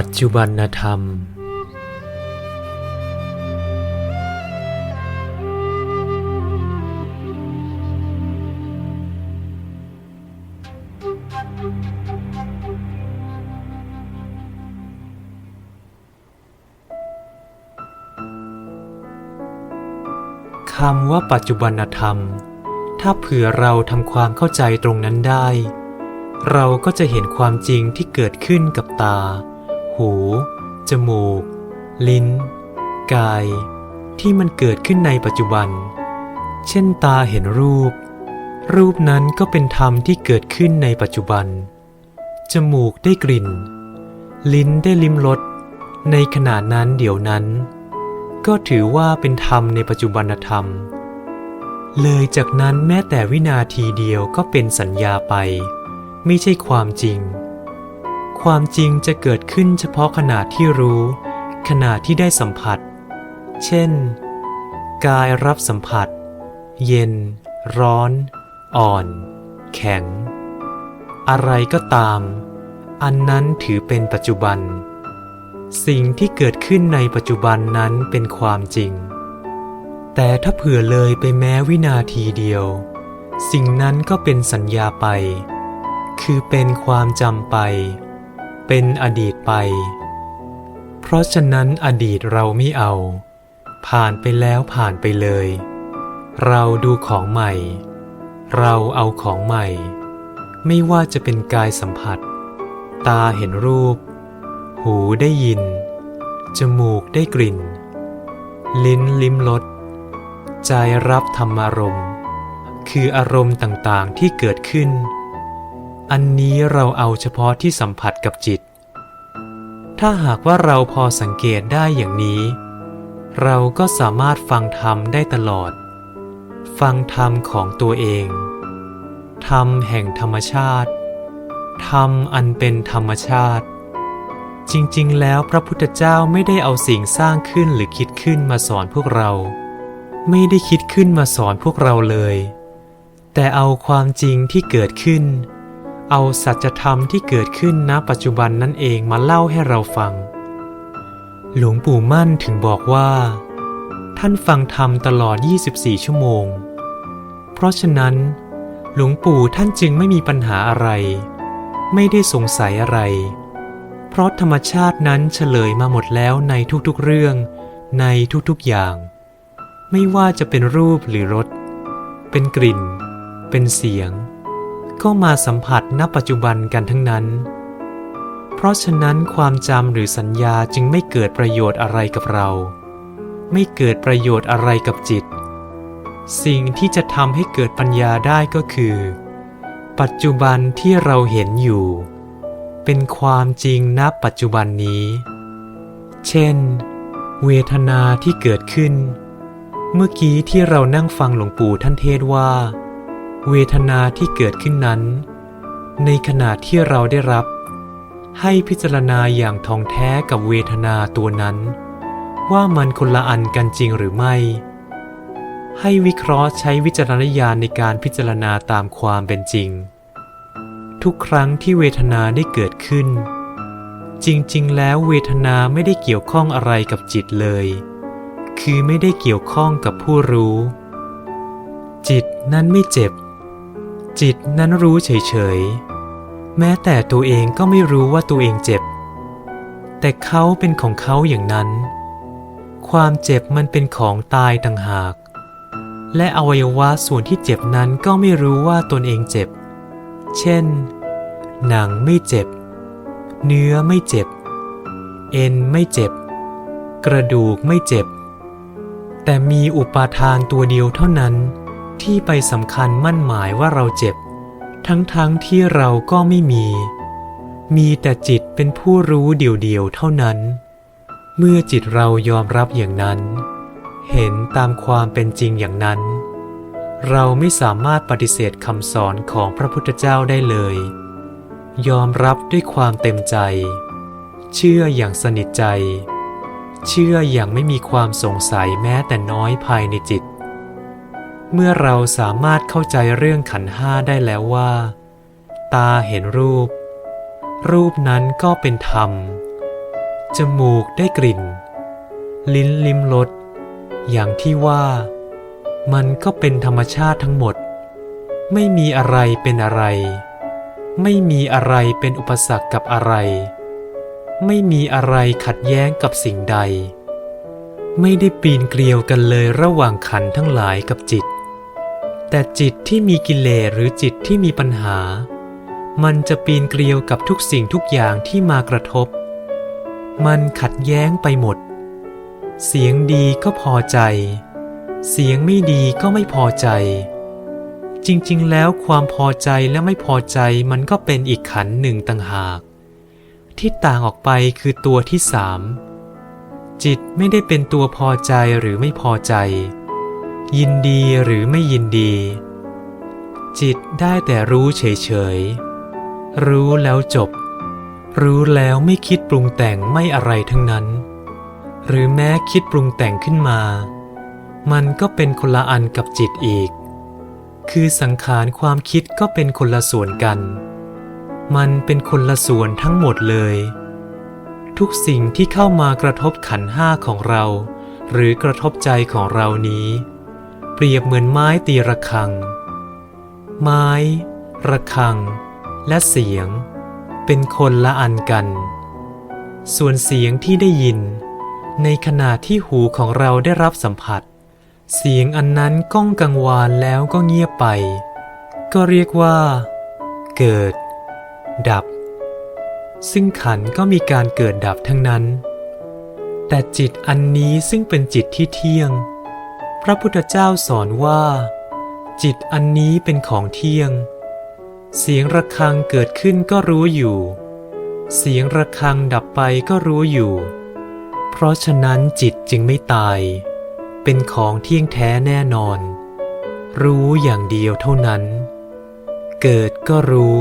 ปัจจุบันธรรม คำว่าปัจจุบันธรรม ถ้าเผื่อเราทำความเข้าใจตรงนั้นได้ เราก็จะเห็นความจริงที่เกิดขึ้นกับตา หู จมูก ลิ้น กาย ที่มันเกิดขึ้นในปัจจุบัน เช่นตาเห็นรูป รูปนั้นก็เป็นธรรมที่เกิดขึ้นในปัจจุบัน จมูกได้กลิ่น ลิ้นได้ลิ้มรส ในขณะนั้นเดี๋ยวนั้น ก็ถือว่าเป็นธรรมในปัจจุบันธรรม เลยจากนั้นแม้แต่วินาทีเดียวก็เป็นสัญญาไป ไม่ใช่ความจริง ความจริงจะเกิดขึ้นเฉพาะขณะที่รู้ ขณะที่ได้สัมผัส เช่น กายรับสัมผัส เย็น ร้อน อ่อน แข็ง อะไรก็ตาม อันนั้นถือเป็นปัจจุบัน สิ่งที่เกิดขึ้นในปัจจุบันนั้นเป็นความจริง แต่ถ้าเผื่อเลยไปแม้วินาทีเดียว สิ่งนั้นก็เป็นสัญญาไป คือเป็นความจำไป เป็นอดีตไป เพราะฉะนั้นอดีตเราไม่เอา ผ่านไปแล้วผ่านไปเลย เราดูของใหม่ เราเอาของใหม่ ไม่ว่าจะเป็นกายสัมผัส ตาเห็นรูป หูได้ยิน จมูกได้กลิ่น ลิ้นลิ้มรสใจรับธรรมารมณ์ คืออารมณ์ต่างๆที่เกิดขึ้น อันนี้เราเอาเฉพาะที่สัมผัสกับจิต ถ้าหากว่าเราพอสังเกตได้อย่างนี้ เราก็สามารถฟังธรรมได้ตลอด ฟังธรรมของตัวเอง ธรรมแห่งธรรมชาติ ธรรมอันเป็นธรรมชาติ จริงๆ แล้วพระพุทธเจ้าไม่ได้เอาสิ่งสร้างขึ้นหรือคิดขึ้นมาสอนพวกเรา ไม่ได้คิดขึ้นมาสอนพวกเราเลย แต่เอาความจริงที่เกิดขึ้น เอาสัจธรรมที่เกิดขึ้นณปัจจุบันนั่นเองมาเล่าให้เราฟัง หลวงปู่มั่นถึงบอกว่า ท่านฟังธรรมตลอด 24 ชั่วโมง เพราะฉะนั้น หลวงปู่ท่านจึงไม่มีปัญหาอะไร ไม่ได้สงสัยอะไร เพราะธรรมชาตินั้นเฉลยมาหมดแล้วในทุกๆเรื่องในทุกๆอย่าง ไม่ว่าจะเป็นรูปหรือรสเป็นกลิ่น เป็นเสียง ก็มาสัมผัสณปัจจุบันกันทั้งนั้น เพราะฉะนั้นความจำหรือสัญญาจึงไม่เกิดประโยชน์อะไรกับเรา ไม่เกิดประโยชน์อะไรกับจิต สิ่งที่จะทำให้เกิดปัญญาได้ก็คือ ปัจจุบันที่เราเห็นอยู่ เป็นความจริงณปัจจุบันนี้ เช่น เวทนาที่เกิดขึ้น เมื่อกี้ที่เรานั่งฟังหลวงปู่ท่านเทศว่า เวทนาที่เกิดขึ้นนั้น ในขณะที่เราได้รับ ให้พิจารณาอย่างท่องแท้กับเวทนาตัวนั้น ว่ามันคนละอันกันจริงหรือไม่ ให้วิเคราะห์ใช้วิจารณญาณในการพิจารณาตามความเป็นจริง ทุกครั้งที่เวทนาได้เกิดขึ้น จริงๆ แล้วเวทนาไม่ได้เกี่ยวข้องอะไรกับจิตเลย คือไม่ได้เกี่ยวข้องกับผู้รู้ จิตนั้นไม่เจ็บ จิตนั้นรู้เฉยๆ แม้แต่ตัวเองก็ไม่รู้ว่าตัวเองเจ็บ แต่เขาเป็นของเขาอย่างนั้น ความเจ็บมันเป็นของตายต่างหาก และอวัยวะส่วนที่เจ็บนั้นก็ไม่รู้ว่าตนเองเจ็บ เช่น หนังไม่เจ็บ เนื้อไม่เจ็บ เอ็นไม่เจ็บ กระดูกไม่เจ็บ แต่มีอุปาทานตัวเดียวเท่านั้น ที่ไปสำคัญมั่นหมายว่าเราเจ็บ ทั้งๆทที่เราก็ไม่มี มีแต่จิตเป็นผู้รู้เดียวๆเท่านั้น เมื่อจิตเรายอมรับอย่างนั้น เห็นตามความเป็นจริงอย่างนั้น เราไม่สามารถปฏิเสธคำสอนของพระพุทธเจ้าได้เลย ยอมรับด้วยความเต็มใจ เชื่ออย่างสนิทใจ เชื่ออย่างไม่มีความสงสัยแม้แต่น้อยภายในจิต เมื่อเราสามารถเข้าใจเรื่องขันห้าได้แล้วว่า ตาเห็นรูป รูปนั้นก็เป็นธรรม จมูกได้กลิ่น ลิ้นลิ้มรสอย่างที่ว่า มันก็เป็นธรรมชาติทั้งหมด ไม่มีอะไรเป็นอะไร ไม่มีอะไรเป็นอุปสรรคกับอะไร ไม่มีอะไรขัดแย้งกับสิ่งใด ไม่ได้ปีนเกลียวกันเลยระหว่างขันทั้งหลายกับจิต แต่จิตที่มีกิเลสหรือจิตที่มีปัญหา มันจะปีนเกลียวกับทุกสิ่งทุกอย่างที่มากระทบ มันขัดแย้งไปหมด เสียงดีก็พอใจ เสียงไม่ดีก็ไม่พอใจ จริงๆ แล้วความพอใจและไม่พอใจมันก็เป็นอีกขันหนึ่งต่างหาก ที่ต่างออกไปคือตัวที่สามจิตไม่ได้เป็นตัวพอใจหรือไม่พอใจ ยินดีหรือไม่ยินดี จิตได้แต่รู้เฉยๆ รู้แล้วจบ รู้แล้วไม่คิดปรุงแต่งไม่อะไรทั้งนั้น หรือแม้คิดปรุงแต่งขึ้นมา มันก็เป็นคนละอันกับจิตอีก คือสังขารความคิดก็เป็นคนละส่วนกัน มันเป็นคนละส่วนทั้งหมดเลย ทุกสิ่งที่เข้ามากระทบขันห้าของเรา หรือกระทบใจของเรานี้ เปรียบเหมือนไม้ตีระฆัง ไม้ ระฆัง และเสียง เป็นคนละอันกัน ส่วนเสียงที่ได้ยิน ในขณะที่หูของเราได้รับสัมผัส เสียงอันนั้นก้องกังวานแล้วก็เงียบไป ก็เรียกว่า เกิด ดับ ซึ่งขันก็มีการเกิดดับทั้งนั้น แต่จิตอันนี้ซึ่งเป็นจิตที่เที่ยง พระพุทธเจ้าสอนว่า จิตอันนี้เป็นของเที่ยง เสียงระฆังเกิดขึ้นก็รู้อยู่ เสียงระฆังดับไปก็รู้อยู่ เพราะฉะนั้นจิตจึงไม่ตาย เป็นของเที่ยงแท้แน่นอน รู้อย่างเดียวเท่านั้น เกิดก็รู้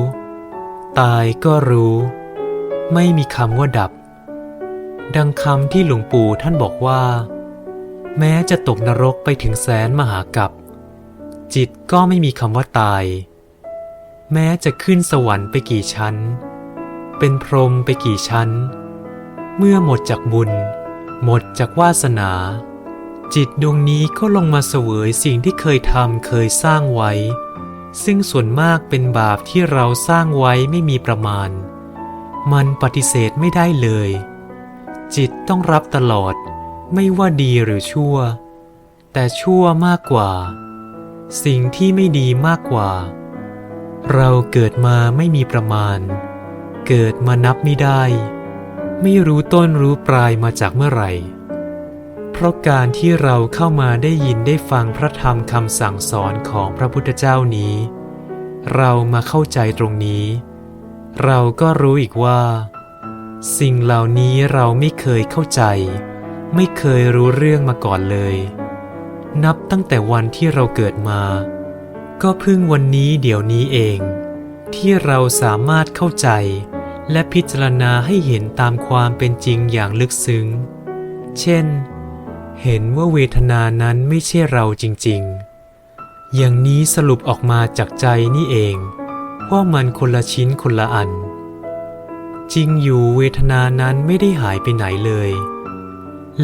ตายก็รู้ ไม่มีคำว่าดับ ดังคำที่หลวงปู่ท่านบอกว่า แม้จะตกนรกไปถึงแสนมหากัปจิตก็ไม่มีคำว่าตาย แม้จะขึ้นสวรรค์ไปกี่ชั้น เป็นพรหมไปกี่ชั้น เมื่อหมดจากบุญ หมดจากวาสนา จิตดวงนี้ก็ลงมาเสวยสิ่งที่เคยทำเคยสร้างไว้ ซึ่งส่วนมากเป็นบาปที่เราสร้างไว้ไม่มีประมาณ มันปฏิเสธไม่ได้เลย จิตต้องรับตลอด ไม่ว่าดีหรือชั่ว แต่ชั่วมากกว่า สิ่งที่ไม่ดีมากกว่า เราเกิดมาไม่มีประมาณ เกิดมานับไม่ได้ ไม่รู้ต้นรู้ปลายมาจากเมื่อไหร่ เพราะการที่เราเข้ามาได้ยินได้ฟังพระธรรมคำสั่งสอนของพระพุทธเจ้านี้ เรามาเข้าใจตรงนี้ เราก็รู้อีกว่า สิ่งเหล่านี้เราไม่เคยเข้าใจ ไม่เคยรู้เรื่องมาก่อนเลย นับตั้งแต่วันที่เราเกิดมา ก็เพิ่งวันนี้เดี๋ยวนี้เอง ที่เราสามารถเข้าใจ และพิจารณาให้เห็นตามความเป็นจริงอย่างลึกซึ้ง เช่น เห็นว่าเวทนานั้นไม่ใช่เราจริง ๆ อย่างนี้สรุปออกมาจากใจนี่เองว่ามันคนละชิ้นคนละอัน จริงอยู่เวทนานั้นไม่ได้หายไปไหนเลย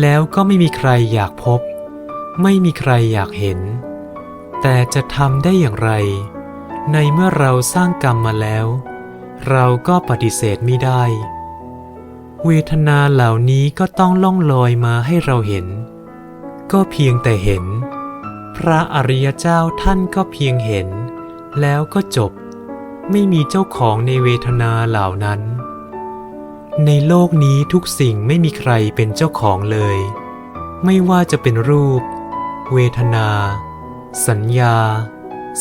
แล้วก็ไม่มีใครอยากพบ ไม่มีใครอยากเห็น แต่จะทำได้อย่างไร ในเมื่อเราสร้างกรรมมาแล้ว เราก็ปฏิเสธไม่ได้ เวทนาเหล่านี้ก็ต้องล่องลอยมาให้เราเห็น ก็เพียงแต่เห็น พระอริยเจ้าท่านก็เพียงเห็น แล้วก็จบ ไม่มีเจ้าของในเวทนาเหล่านั้น ในโลกนี้ทุกสิ่งไม่มีใครเป็นเจ้าของเลย ไม่ว่าจะเป็นรูป เวทนา สัญญา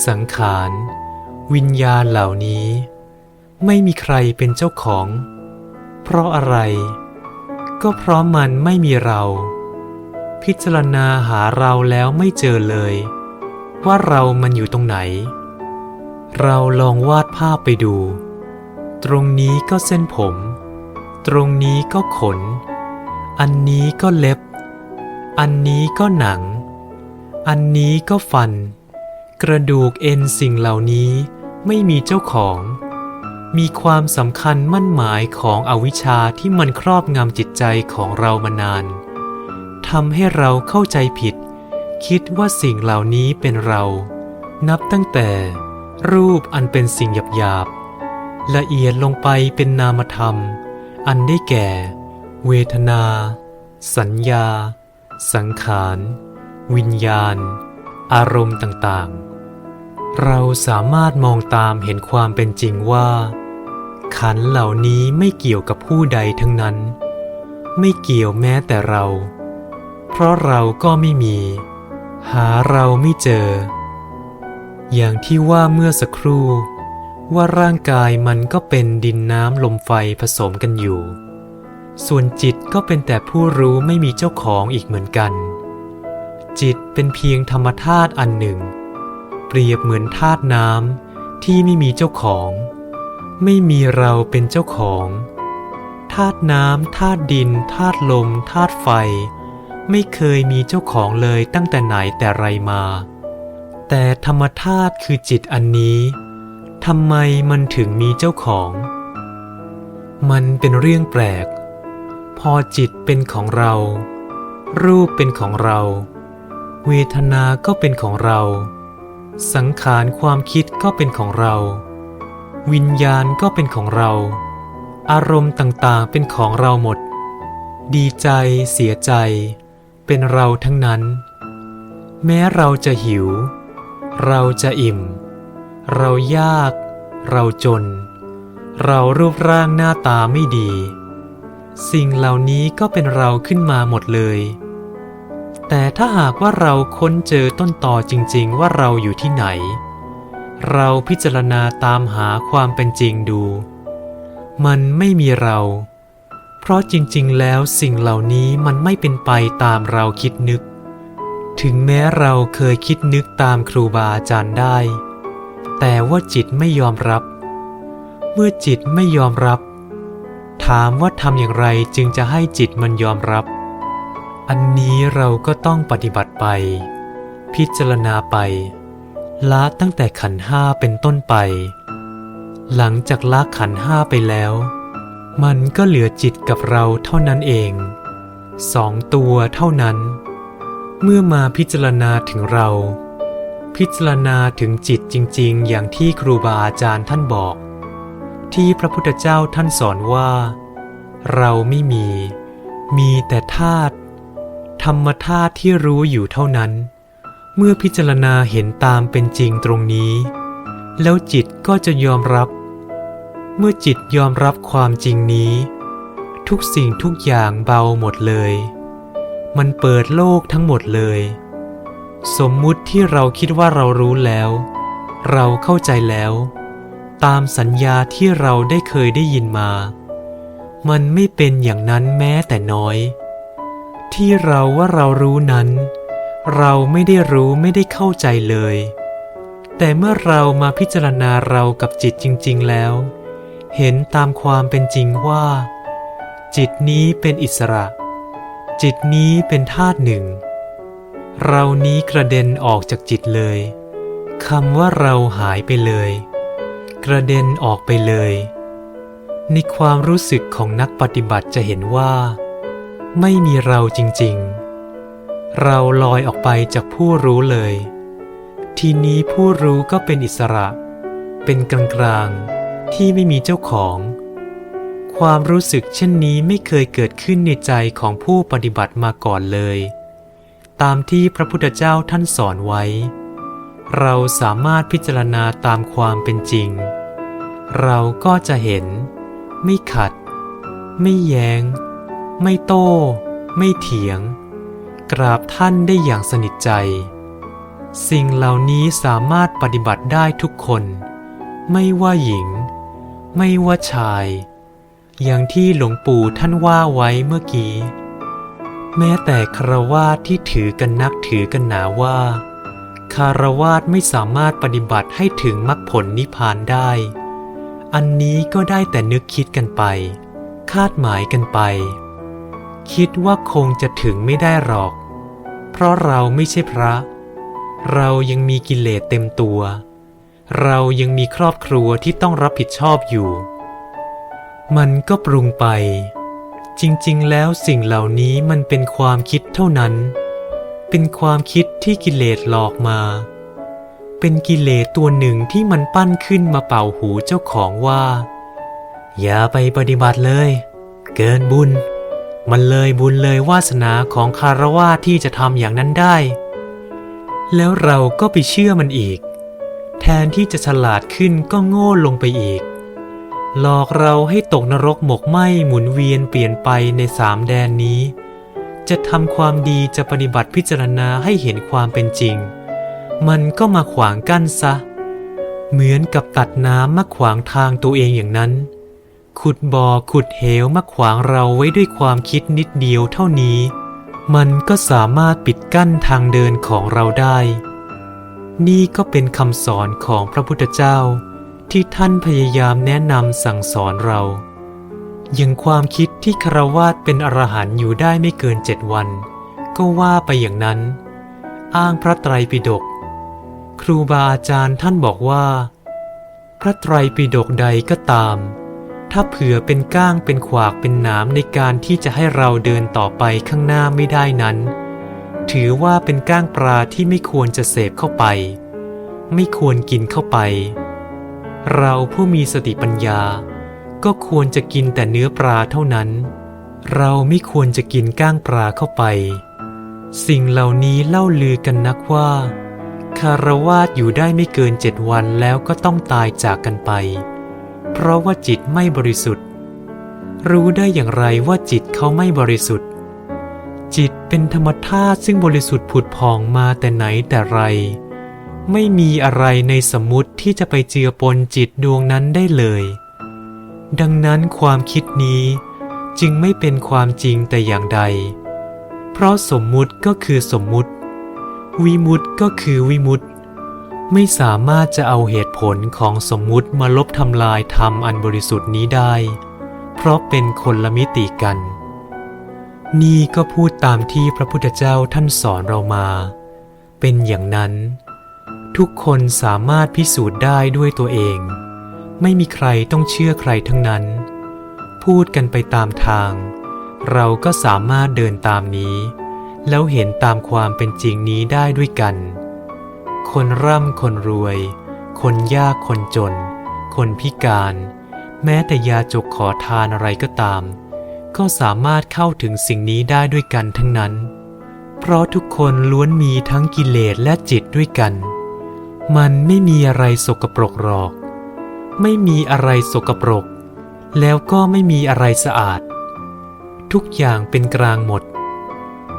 สังขาร วิญญาณเหล่านี้ ไม่มีใครเป็นเจ้าของ เพราะอะไร ก็เพราะมันไม่มีเรา พิจารณาหาเราแล้วไม่เจอเลย ว่าเรามันอยู่ตรงไหน เราลองวาดภาพไปดู ตรงนี้ก็เส้นผม ตรงนี้ก็ขน อันนี้ก็เล็บ อันนี้ก็หนัง อันนี้ก็ฟัน กระดูกเอ็นสิ่งเหล่านี้ไม่มีเจ้าของ มีความสำคัญมั่นหมายของอวิชชาที่มันครอบงำจิตใจของเรามานานทำให้เราเข้าใจผิด คิดว่าสิ่งเหล่านี้เป็นเรา นับตั้งแต่ รูปอันเป็นสิ่งหยาบๆละเอียดลงไปเป็นนามธรรม อันได้แก่ เวทนา สัญญา สังขาร วิญญาณ อารมณ์ต่างๆ เราสามารถมองตามเห็นความเป็นจริงว่า ขันเหล่านี้ไม่เกี่ยวกับผู้ใดทั้งนั้น ไม่เกี่ยวแม้แต่เรา เพราะเราก็ไม่มี หาเราไม่เจอ อย่างที่ว่าเมื่อสักครู่ ว่าร่างกายมันก็เป็นดินน้ำลมไฟผสมกันอยู่ ส่วนจิตก็เป็นแต่ผู้รู้ไม่มีเจ้าของอีกเหมือนกัน จิตเป็นเพียงธรรมธาตุอันหนึ่ง เปรียบเหมือนธาตุน้ำที่ไม่มีเจ้าของ ไม่มีเราเป็นเจ้าของธาตุน้ำธาตุดินธาตุลมธาตุไฟ ไม่เคยมีเจ้าของเลยตั้งแต่ไหนแต่ไรมา แต่ธรรมธาตุคือจิตอันนี้ ทำไมมันถึงมีเจ้าของ มันเป็นเรื่องแปลก พอจิตเป็นของเรา รูปเป็นของเรา เวทนาก็เป็นของเรา สังขารความคิดก็เป็นของเรา วิญญาณก็เป็นของเรา อารมณ์ต่างๆเป็นของเราหมด ดีใจเสียใจ เป็นเราทั้งนั้น แม้เราจะหิว เราจะอิ่ม เรายาก เราจน เรารูปร่างหน้าตาไม่ดี สิ่งเหล่านี้ก็เป็นเราขึ้นมาหมดเลย แต่ถ้าหากว่าเราค้นเจอต้นต่อจริง ๆ ว่าเราอยู่ที่ไหน เราพิจารณาตามหาความเป็นจริงดู มันไม่มีเรา เพราะจริง ๆ แล้วสิ่งเหล่านี้มันไม่เป็นไปตามเราคิดนึก ถึงแม้เราเคยคิดนึกตามครูบาอาจารย์ได้ แต่ว่าจิตไม่ยอมรับ เมื่อจิตไม่ยอมรับ ถามว่าทำอย่างไรจึงจะให้จิตมันยอมรับ อันนี้เราก็ต้องปฏิบัติไป พิจารณาไป ละตั้งแต่ขันห้าเป็นต้นไป หลังจากละขันห้าไปแล้ว มันก็เหลือจิตกับเราเท่านั้นเองสองตัวเท่านั้น เมื่อมาพิจารณาถึงเรา พิจารณาถึงจิตจริง ๆ อย่างที่ครูบาอาจารย์ท่านบอก ที่พระพุทธเจ้าท่านสอนว่า เราไม่มี มีแต่ธาตุธรรมธาตุที่รู้อยู่เท่านั้น เมื่อพิจารณาเห็นตามเป็นจริงตรงนี้ แล้วจิตก็จะยอมรับ เมื่อจิตยอมรับความจริงนี้ ทุกสิ่งทุกอย่างเบาหมดเลย มันเปิดโลกทั้งหมดเลย สมมุติที่เราคิดว่าเรารู้แล้ว เราเข้าใจแล้ว ตามสัญญาที่เราได้เคยได้ยินมา มันไม่เป็นอย่างนั้นแม้แต่น้อย ที่เราว่าเรารู้นั้น เราไม่ได้รู้ไม่ได้เข้าใจเลย แต่เมื่อเรามาพิจารณาเรากับจิตจริง ๆ แล้ว เห็นตามความเป็นจริงว่า จิตนี้เป็นอิสระ จิตนี้เป็นธาตุหนึ่ง เรานี้กระเด็นออกจากจิตเลยคำว่าเราหายไปเลย กระเด็นออกไปเลย ในความรู้สึกของนักปฏิบัติจะเห็นว่า ไม่มีเราจริงๆ เราลอยออกไปจากผู้รู้เลย ทีนี้ผู้รู้ก็เป็นอิสระ เป็นกลางๆ ที่ไม่มีเจ้าของ ความรู้สึกเช่นนี้ไม่เคยเกิดขึ้นในใจของผู้ปฏิบัติมาก่อนเลย ตามที่พระพุทธเจ้าท่านสอนไว้ เราสามารถพิจารณาตามความเป็นจริง เราก็จะเห็น ไม่ขัด ไม่แยง้ง ไม่โต้ ไม่เถียง กราบท่านได้อย่างสนิทใจ สิ่งเหล่านี้สามารถปฏิบัติได้ทุกคน ไม่ว่าหญิง ไม่ว่าชาย อย่างที่หลวงปู่ท่านว่าไว้เมื่อกี้ แม้แต่คารวาสที่ถือกันนักถือกันหนาว่า คารวาสไม่สามารถปฏิบัติให้ถึงมรรคผลนิพพานได้ อันนี้ก็ได้แต่นึกคิดกันไป คาดหมายกันไป คิดว่าคงจะถึงไม่ได้หรอก เพราะเราไม่ใช่พระ เรายังมีกิเลสเต็มตัว เรายังมีครอบครัวที่ต้องรับผิดชอบอยู่ มันก็ปรุงไป จริง ๆ แล้วสิ่งเหล่านี้มันเป็นความคิดเท่านั้น เป็นความคิดที่กิเลสหลอกมา เป็นกิเลสตัวหนึ่งที่มันปั้นขึ้นมาเป่าหูเจ้าของว่า อย่าไปปฏิบัติเลย เกินบุญ มันเลยบุญเลยวาสนาของคารวะที่จะทำอย่างนั้นได้ แล้วเราก็ไปเชื่อมันอีก แทนที่จะฉลาดขึ้นก็โง่ลงไปอีก หลอกเราให้ตกนรกหมกไหมหมุนเวียนเปลี่ยนไปในสามแดนนี้ จะทำความดีจะปฏิบัติพิจารณาให้เห็นความเป็นจริง มันก็มาขวางกั้นซะ เหมือนกับตัดน้ำมาขวางทางตัวเองอย่างนั้น ขุดบ่อขุดเหวมาขวางเราไว้ด้วยความคิดนิดเดียวเท่านี้ มันก็สามารถปิดกั้นทางเดินของเราได้ นี่ก็เป็นคำสอนของพระพุทธเจ้า ที่ท่านพยายามแนะนำสั่งสอนเราอย่างความคิดที่คารวาสเป็นอรหันต์อยู่ได้ไม่เกินเจ็ดวัน ก็ว่าไปอย่างนั้น อ้างพระไตรปิฎกครูบาอาจารย์ท่านบอกว่า พระไตรปิฎกใดก็ตาม ถ้าเผื่อเป็นก้างเป็นขวากเป็นหนามในการที่จะให้เราเดินต่อไปข้างหน้าไม่ได้นั้น ถือว่าเป็นก้างปลาที่ไม่ควรจะเสพเข้าไป ไม่ควรกินเข้าไป เราผู้มีสติปัญญา ก็ควรจะกินแต่เนื้อปลาเท่านั้น เราไม่ควรจะกินก้างปลาเข้าไป สิ่งเหล่านี้เล่าลือกันนักว่า คารวาสอยู่ได้ไม่เกินเจ็ดวันแล้วก็ต้องตายจากกันไป เพราะว่าจิตไม่บริสุทธิ์ รู้ได้อย่างไรว่าจิตเขาไม่บริสุทธิ์ จิตเป็นธรรมธาตุซึ่งบริสุทธิ์ผุดผ่องมาแต่ไหนแต่ไร ไม่มีอะไรในสมมติที่จะไปเจือปนจิตดวงนั้นได้เลย ดังนั้นความคิดนี้จึงไม่เป็นความจริงแต่อย่างใด เพราะสมมุติก็คือสมมุติ วิมุตติก็คือวิมุตติ ไม่สามารถจะเอาเหตุผลของสมมุติมาลบทำลายธรรมอันบริสุทธิ์นี้ได้ เพราะเป็นคนละมิติกัน นี่ก็พูดตามที่พระพุทธเจ้าท่านสอนเรามา เป็นอย่างนั้น ทุกคนสามารถพิสูจน์ได้ด้วยตัวเอง ไม่มีใครต้องเชื่อใครทั้งนั้น พูดกันไปตามทาง เราก็สามารถเดินตามนี้ แล้วเห็นตามความเป็นจริงนี้ได้ด้วยกัน คนร่ำคนรวย คนยากคนจน คนพิการ แม้แต่ยาจกขอทานอะไรก็ตาม ก็สามารถเข้าถึงสิ่งนี้ได้ด้วยกันทั้งนั้น เพราะทุกคนล้วนมีทั้งกิเลสและจิตด้วยกัน มันไม่มีอะไรสกปรกหรอก ไม่มีอะไรสกปรก แล้วก็ไม่มีอะไรสะอาด ทุกอย่างเป็นกลางหมด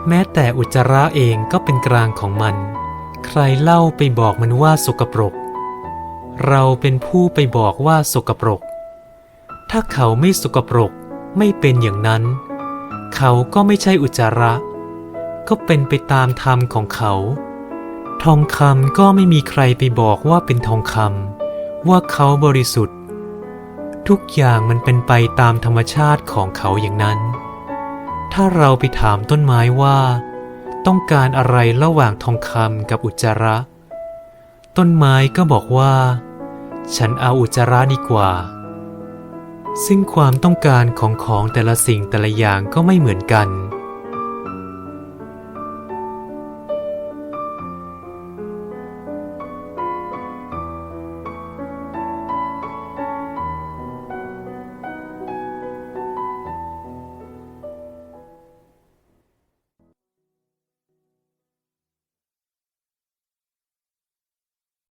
แม้แต่อุจจาระเองก็เป็นกลางของมัน ใครเล่าไปบอกมันว่าสกปรก เราเป็นผู้ไปบอกว่าสกปรก ถ้าเขาไม่สกปรกไม่เป็นอย่างนั้น เขาก็ไม่ใช่อุจจาระ ก็เป็นไปตามธรรมของเขา ทองคำก็ไม่มีใครไปบอกว่าเป็นทองคำว่าเขาบริสุทธิ์ ทุกอย่างมันเป็นไปตามธรรมชาติของเขาอย่างนั้น ถ้าเราไปถามต้นไม้ว่า ต้องการอะไรระหว่างทองคำกับอุจจาระ ต้นไม้ก็บอกว่า ฉันเอาอุจจาระดีกว่า ซึ่งความต้องการของของแต่ละสิ่งแต่ละอย่างก็ไม่เหมือนกัน